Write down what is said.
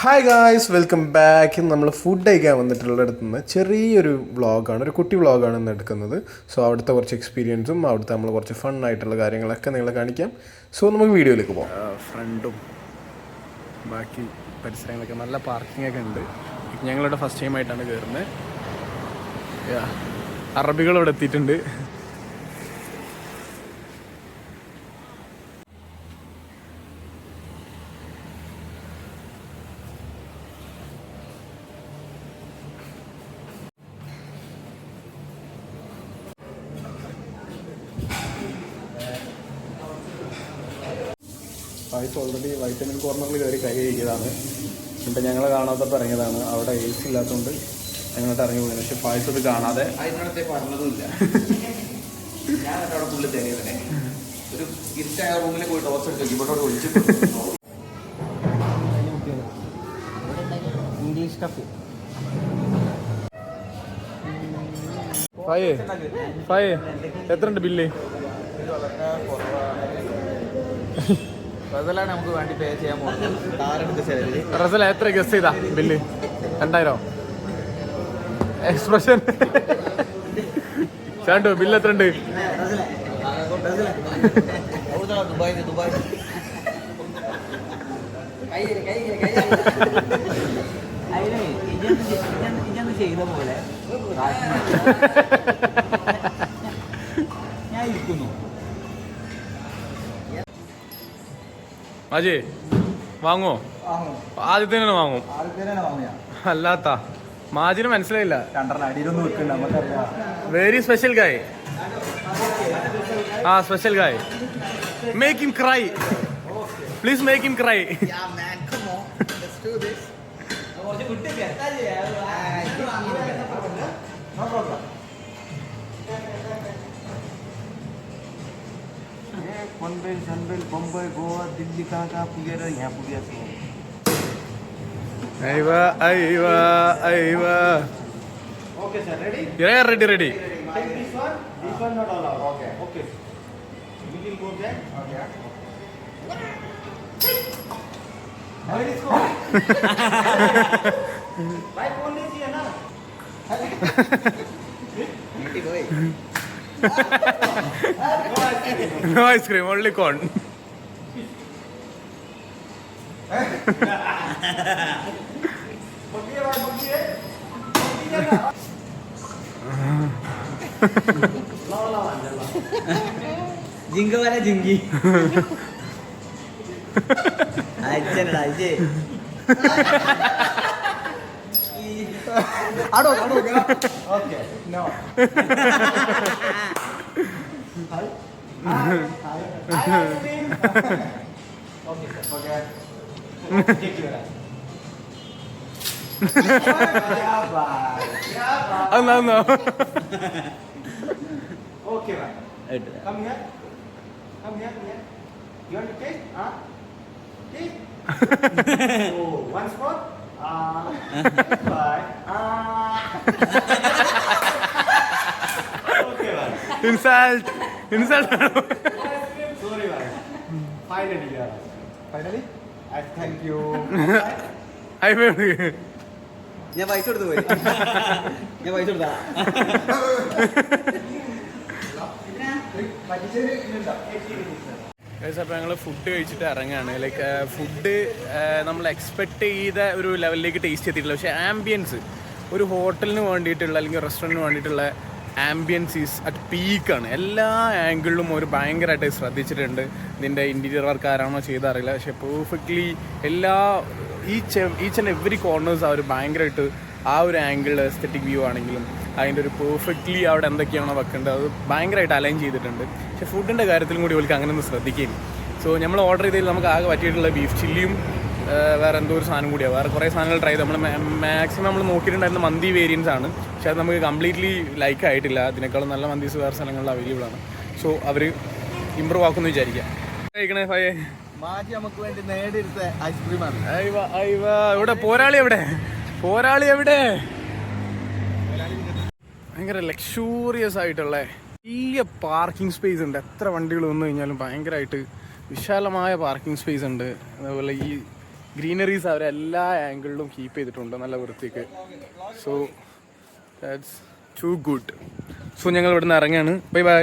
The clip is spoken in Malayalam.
ഹായ് ഗായ്സ് വെൽക്കം ബാക്ക് നമ്മൾ ഫുഡ് കഴിക്കാൻ വന്നിട്ടുള്ളിടത്ത് നിന്ന് ചെറിയൊരു വ്ളോഗാണ് ഒരു കുട്ടി വ്ളോഗാണ് ഇന്ന് എടുക്കുന്നത്. സോ അവിടുത്തെ കുറച്ച് എക്സ്പീരിയൻസും അവിടുത്തെ നമ്മൾ കുറച്ച് ഫൺ ആയിട്ടുള്ള കാര്യങ്ങളൊക്കെ നിങ്ങളെ കാണിക്കാം. സോ നമുക്ക് വീഡിയോയിലേക്ക് പോകാം ഫ്രണ്ടും ബാക്കി പരിസരങ്ങളൊക്കെ നല്ല പാർക്കിംഗ് ഒക്കെ ഉണ്ട്. ഞങ്ങളിവിടെ ഫസ്റ്റ് ടൈം ആയിട്ടാണ് കയറുന്നത് അറബികൾ ഇവിടെ എത്തിയിട്ടുണ്ട്. വൈഫ് ഓൾറെഡി വൈറ്റമിൻ കോർണറിൽ കയറി കൈ കഴിക്കുന്നതാണ് എന്നിട്ട് ഞങ്ങൾ കാണാത്തപ്പോൾ ഇറങ്ങിയതാണ്. അവിടെ എ സി ഇല്ലാത്തതുകൊണ്ട് ഞങ്ങളിട്ട് ഇറങ്ങി പോകുന്നത് പക്ഷെ പായസത്ത് കാണാതെ അതിനടുത്ത് പറഞ്ഞതുമില്ല. ഞാൻ അവിടെ പുള്ളി തേങ്ങിയതന്നെ ഒരു ഇരുട്ടായ റൂമിൽ പോയി ടോർച്ച് എടുത്ത് ഇവിടെ വിളിച്ചു ഇംഗ്ലീഷ് കപ്പ് ഫയേ ഫയേ എത്ര ഉണ്ട് ബില്ല്? അതല്ലാണ് നമുക്ക് വേണ്ടി പേ ചെയ്യാൻ പോകുന്നത്. റസല എത്ര ഗസ് ചെയ്താ ബില്ല്? രണ്ടായിരോ? എക്സ്പ്രഷൻ ചാണ്ടു ബില്ല് എത്ര ഉണ്ട് ചെയ്ത പോലെ? അജയ് വാങ്ങുമോ തന്നെ വാങ്ങും. അല്ലാത്ത മാജിന് മനസ്സിലായില്ല. Very special guy a special guy make him cry please make him cry Panvel सनवेल Bombay Goa Delhi कहाँ कहाँ पुगेर यहाँ पुगेको थियौँ okay sir ready yeah, ready, ready. Take this one. This one not allowed. Okay. Okay. We will go there. Okay. अरे इसको भाई बोल दीजिए ना no ice cream, only corn. जिंग वाला जिंगी अच्छा I don't know. Okay, no. Hi. Hi. Hi. Hi. Okay, forget. Okay, yeah, yeah, oh, no, no. okay, come here. Come here, come here. You want to take? Huh? Take? oh, one spot? Oh. Ah. Ah. Insult insult. Finally, yeah. Finally? I thank you. അയ്യോ ഞാൻ പൈസ കൊടുത്തു പോയി ഞാൻ പൈസ കൊടുത്താ അപ്പോൾ ഞങ്ങൾ ഫുഡ് കഴിച്ചിട്ട് ഇറങ്ങുകയാണ് ലൈക്ക് ഫുഡ് നമ്മൾ എക്സ്പെക്ട് ചെയ്ത ഒരു ലെവലിലേക്ക് ടേസ്റ്റ് എത്തിയിട്ടില്ല. പക്ഷേ ആംബിയൻസ് ഒരു ഹോട്ടലിന് വേണ്ടിയിട്ടുള്ള അല്ലെങ്കിൽ റെസ്റ്റോറന്റിന് വേണ്ടിയിട്ടുള്ള ആംബിയൻസ് ഈസ് അറ്റ് പീക്കാണ് എല്ലാ ആംഗിളിലും ഒരു ഭയങ്കരമായിട്ട് ശ്രദ്ധിച്ചിട്ടുണ്ട്. ഇതിന്റെ ഇന്റീരിയർ വർക്ക് ആരാണോ ചെയ്തറിയില്ല. പക്ഷേ പെർഫെക്റ്റ്ലി എല്ലാ each each and every corners അവർ ഭയങ്കരമായിട്ട് ആ ഒരു ആംഗിൾ എസ്തറ്റിക് വ്യൂ ആണെങ്കിലും അതിന്റെ ഒരു പെർഫെക്റ്റ്ലി അവിടെ എന്തൊക്കെയാണോ വെക്കേണ്ടത് അത് ഭയങ്കരമായിട്ട് അലൈൻ ചെയ്തിട്ടുണ്ട്. പക്ഷേ ഫുഡിന്റെ കാര്യത്തിലും കൂടി അവർക്ക് അങ്ങനെ ഒന്ന് ശ്രദ്ധിക്കുകയും സോ നമ്മൾ ഓർഡർ ചെയ്തതിൽ നമുക്ക് ആകെ പറ്റിയിട്ടുള്ള ബീഫ് ചില്ലിയും വേറെ എന്തോ ഒരു സാധനം കൂടിയാണ് വേറെ കുറേ സാധനങ്ങൾ ട്രൈ ചെയ്ത്. നമ്മൾ മാക്സിമം നമ്മൾ നോക്കിയിട്ടുണ്ടായിരുന്ന മന്തി വേരിയൻസ് ആണ്. പക്ഷേ അത് നമുക്ക് കംപ്ലീറ്റ്ലി ലൈക്ക് ആയിട്ടില്ല. അതിനേക്കാളും നല്ല മന്തീസ് വേറെ സ്ഥലങ്ങളിൽ അവൈലബിൾ ആണ്. സോ അവർ ഇമ്പ്രൂവ് ആക്കുമെന്ന് വിചാരിക്കാം. കഴിക്കണേ ഫയേ? മാജി നമുക്ക് വേണ്ടി നേടിയെടുത്ത ഐസ്ക്രീമാണ്. ഇവിടെ പോരാളി എവിടെ? പോരാളി എവിടെ? ഭയങ്കര ലക്ഷൂറിയസ് ആയിട്ടുള്ള വലിയ പാർക്കിംഗ് സ്പേസ് ഉണ്ട്. എത്ര വണ്ടികൾ വന്നു കഴിഞ്ഞാലും ഭയങ്കരമായിട്ട് വിശാലമായ പാർക്കിംഗ് സ്പേസ് ഉണ്ട്. അതുപോലെ ഈ ഗ്രീനറീസ് അവർ എല്ലാ ആംഗിളിലും കീപ്പ് ചെയ്തിട്ടുണ്ട് നല്ല വൃത്തിക്ക്. So that's too good so ഞങ്ങൾ ഇവിടുന്ന് ഇറങ്ങുകയാണ് ബൈ ബൈ